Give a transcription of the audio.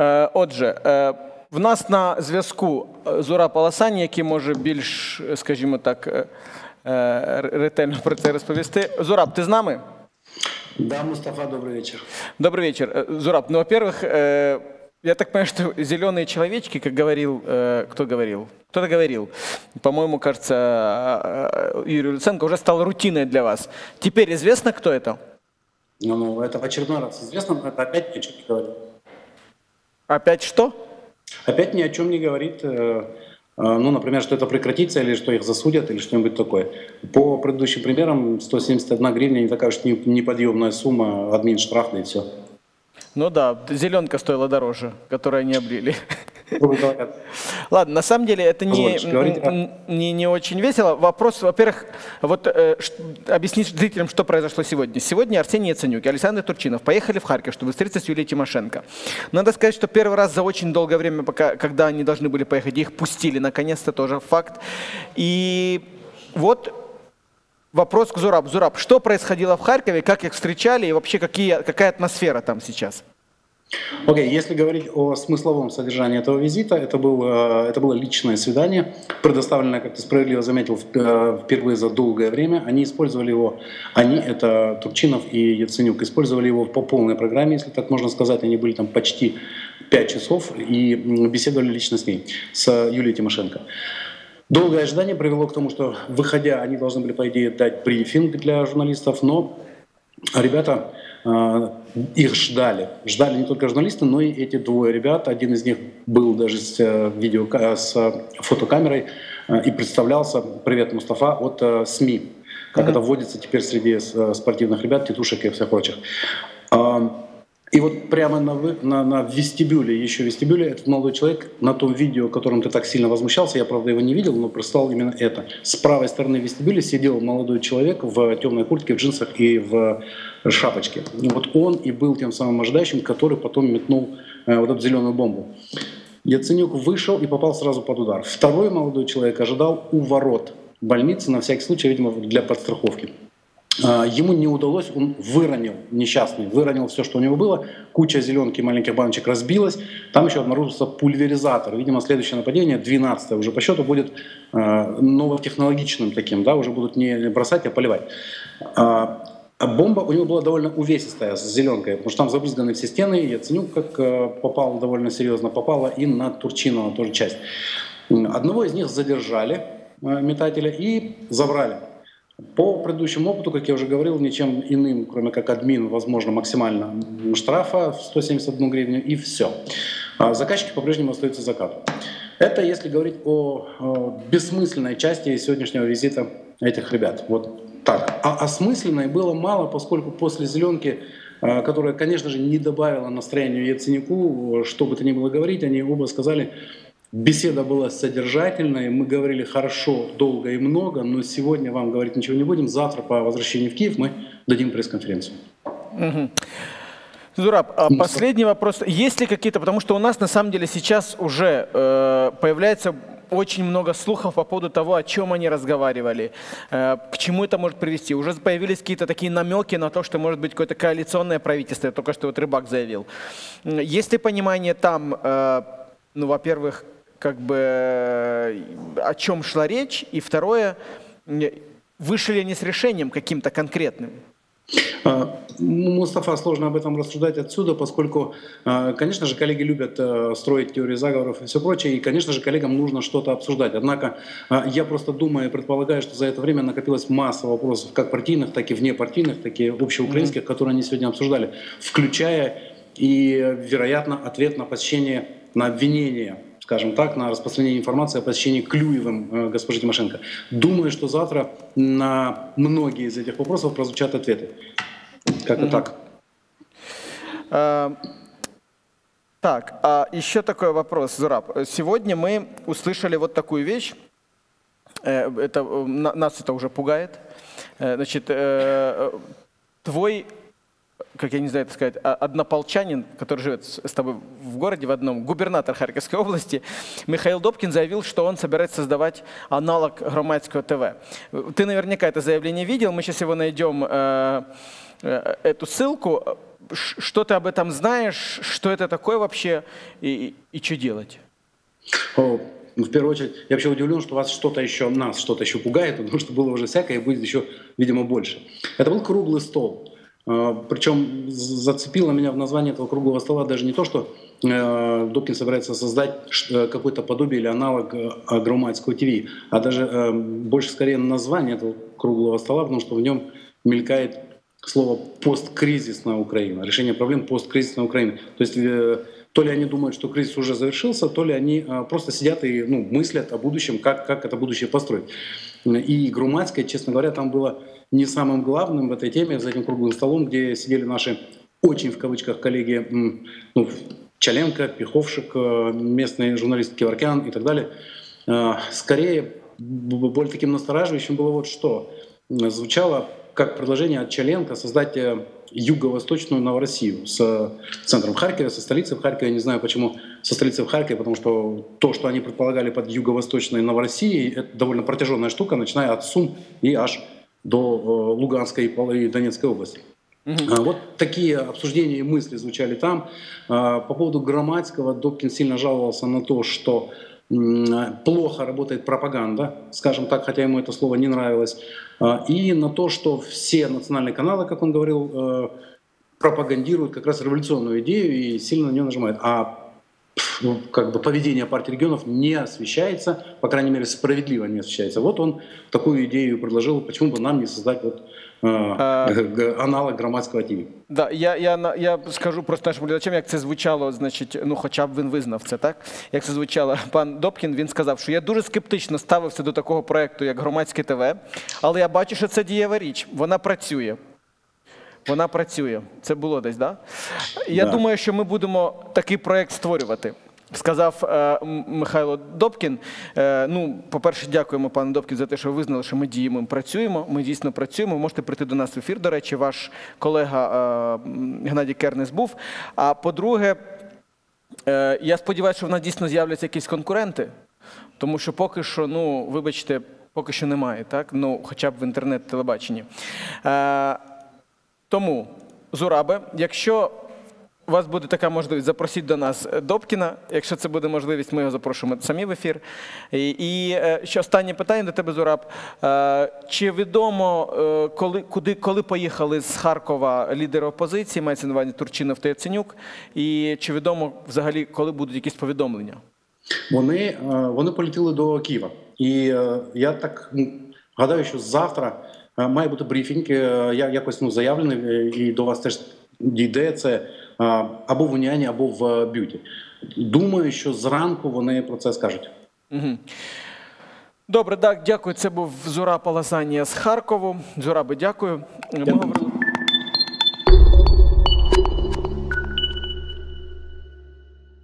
Е, Отже, е, в нас на зв'язку е, Зураб Аласан, який може більш, е, скажімо так, е, е, ретельно про це розповісти. Зураб, ти з нами? Да, Мустафа, добрый вечер. Добрый вечер. Э, Зураб, ну, во-первых, э, я так понимаю, что зеленые человечки, как говорил, э, кто говорил? Кто-то говорил, по-моему, кажется, э, э, Юрий Люценко, уже стал рутиной для вас. Теперь известно, кто это? Ну, ну, это в очередной раз известно, но это опять ни о чем не говорит. Опять что? Опять ни о чем не говорит, э, э, ну, например, что это прекратится, или что их засудят, или что-нибудь такое. По предыдущим примерам, 171 гривня не такая уж не- неподъемная сумма, админ штраф, да и все. Ну да, зеленка стоила дороже, которую они облили. Ладно, на самом деле это не, не, не очень весело. Вопрос, во-первых, вот э, объяснить зрителям, что произошло сегодня. Сегодня Арсений Яценюк и Александр Турчинов поехали в Харьков, чтобы встретиться с Юлией Тимошенко. Надо сказать, что первый раз за очень долгое время, пока, когда они должны были поехать, их пустили, наконец-то тоже факт. И вот вопрос к Зураб. Зураб, что происходило в Харькове, как их встречали и вообще какие, какая атмосфера там сейчас? Окей, если говорить о смысловом содержании этого визита, это, был, э, это было личное свидание, предоставленное, как ты справедливо заметил, э, впервые за долгое время. Они использовали его, они, это Турчинов и Яценюк, использовали его по полной программе, если так можно сказать. Они были там почти 5 часов и беседовали лично с ней, с Юлией Тимошенко. Долгое ожидание привело к тому, что, выходя, они должны были, по идее, дать брифинг для журналистов, но ребята э, их ждали. Ждали не только журналисты, но и эти двое ребят. Один из них был даже с, э, видео, с э, фотокамерой э, и представлялся, привет, Мустафа, от СМИ, как это вводится теперь среди спортивных ребят, тетушек и всех прочих. И вот прямо на, на, на вестибюле, еще вестибюле, этот молодой человек на том видео, которым ты так сильно возмущался, я, правда, его не видел, но прислал именно это. С правой стороны вестибюля сидел молодой человек в темной куртке, в джинсах и в шапочке. И вот он и был тем самым ожидающим, который потом метнул э, вот эту зеленую бомбу. Яценюк вышел и попал сразу под удар. Второй молодой человек ожидал у ворот больницы, на всякий случай, видимо, для подстраховки. А, Ему не удалось, он выронил, несчастный, выронил все, что у него было. Куча зеленки маленьких баночек разбилась. Там еще обнаружился пульверизатор. Видимо, следующее нападение, 12 уже по счету, будет э, новотехнологичным таким, да, уже будут не бросать, а поливать. А, а бомба у него была довольно увесистая с зеленкой, потому что там забрызганы все стены. Я ценю, как э, попал довольно серьезно, попала и на Турчинова тоже часть. Одного из них задержали, э, метателя, и забрали. По предыдущему опыту, как я уже говорил, ничем иным, кроме как админ, возможно, максимально штрафа в 171 гривню и все. Заказчики по-прежнему остаются закату. Это если говорить о, бессмысленной части сегодняшнего визита этих ребят. Вот так. А осмысленной было мало, поскольку после зеленки, э, которая, конечно же, не добавила настроению Яценюку, что бы то ни было говорить, они оба сказали, Беседа была содержательной, мы говорили хорошо, долго и много, но сегодня вам говорить ничего не будем. Завтра по возвращении в Киев мы дадим пресс-конференцию. Зураб, а последний вопрос. Есть ли какие-то, потому что у нас на самом деле сейчас уже э, появляется очень много слухов по поводу того, о чем они разговаривали, э, к чему это может привести. Уже появились какие-то такие намеки на то, что может быть какое-то коалиционное правительство, только что вот Рыбак заявил. Есть ли понимание там, э, ну, во-первых, как бы э, о чем шла речь, и второе, м, вышли ли они с решением каким-то конкретным? А, ну, Мустафа, сложно об этом рассуждать отсюда, поскольку, а, конечно же, коллеги любят э, строить теории заговоров и все прочее, и, конечно же, коллегам нужно что-то обсуждать. Однако а, я просто думаю и предполагаю, что за это время накопилась масса вопросов, как партийных, так и внепартийных, так и общеукраинских, которые они сегодня обсуждали, включая и, вероятно, ответ на посещение, на обвинение скажем так, на распространение информации о посещении Клюевым э, госпожи Тимошенко. Думаю, что завтра на многие из этих вопросов прозвучат ответы. Как-то так. А, Так, а еще такой вопрос, Зураб. Сегодня мы услышали вот такую вещь. Э, Это, э, на- нас это уже пугает. Значит, твой, как я не знаю это сказать, а- однополчанин, который живет с тобой в городе в одном, губернатор Харьковской области, Михаил Добкин заявил, что он собирается создавать аналог громадского ТВ. Ты наверняка это заявление видел, мы сейчас его найдем, э, э, эту ссылку. что ты об этом знаешь, что это такое вообще и, и, что делать? Ну, в первую очередь, я вообще удивлен, что вас что-то еще, нас что-то еще пугает, потому что было уже всякое и будет еще, видимо, больше. Это был круглый стол. А, Причем зацепило меня в названии этого круглого стола даже не то, что э, Добкин собирается создать э, какое-то подобие или аналог э, Громадского ТВ, а даже больше скорее название этого круглого стола, потому что в нем мелькает слово посткризисная Украина, решение проблем посткризисной Украины. То есть то ли они думают, что кризис уже завершился, то ли они просто сидят и ну, мыслят о будущем, как, как это будущее построить. И Грумацкая, честно говоря, там было не самым главным в этой теме, за этим круглым столом, где сидели наши очень в кавычках коллеги ну, Чаленко, Пиховшик, э, местный журналист Кеворкян и так далее. Э, скорее, более таким настораживающим было вот что. Звучало как предложение от Чаленко создать э, юго-восточную Новороссию с центром Харькова, со столицей в Харькове. Я не знаю, почему со столицей в Харькове, потому что то, что они предполагали под юго-восточной Новороссией, это довольно протяженная штука, начиная от Сум и аж до э, Луганской и Донецкой области. Угу. Вот такие обсуждения и мысли звучали там. А, по поводу Громадского Добкин сильно жаловался на то, что плохо работает пропаганда, скажем так, хотя ему это слово не нравилось, а, и на то, что все национальные каналы, как он говорил, э, пропагандируют как раз революционную идею и сильно на нее нажимают. А ну, как бы поведение партии регионов не освещается, по крайней мере, справедливо не освещается. Вот он такую идею предложил, почему бы нам не создать вот аналог громадського ТВ. Да, я я, я скажу просто нашим глядачам, як це звучало, значить, ну хоча б він визнав це, так? Як це звучало, пан Добкін він сказав, що я дуже скептично ставився до такого проєкту, як громадське ТВ, але я бачу, що це дієва річ, вона працює. Вона працює. Це було десь, да? Я да. думаю, що ми будемо такий проєкт створювати. Сказав е, Михайло Добкін. Е, ну, по-перше, дякуємо пану Добкін за те, що ви визнали, що ми діємо, працюємо. Ми дійсно працюємо. Можете прийти до нас в ефір. До речі, ваш колега е, Геннадій Кернес був. А по-друге, я сподіваюся, що в нас дійсно з'являться якісь конкуренти, тому що поки що, ну, вибачте, поки що немає, так? Ну, хоча б в інтернет-телебаченні. Тому, Зурабе, якщо у вас буде така можливість, запросіть до нас Добкіна. Якщо це буде можливість, ми його запрошуємо самі в ефір. І, і е, ще останнє питання до тебе, Зураб. Е, чи відомо, е, коли куди, коли поїхали з Харкова лідери опозиції, мається на увазі Турчинов та Яценюк? І чи відомо взагалі, коли будуть якісь повідомлення? Вони вони полетіли до Києва. І я так гадаю, що завтра має бути брифінг. Я якось ну, заявлений, і до вас теж дійде це або в уніані, або в б'юті. Думаю, що зранку вони про це скажуть. Угу. Добре, так, дякую. Це був Зура Паласанія з Харкову. Зураби, дякую. Ми говорили.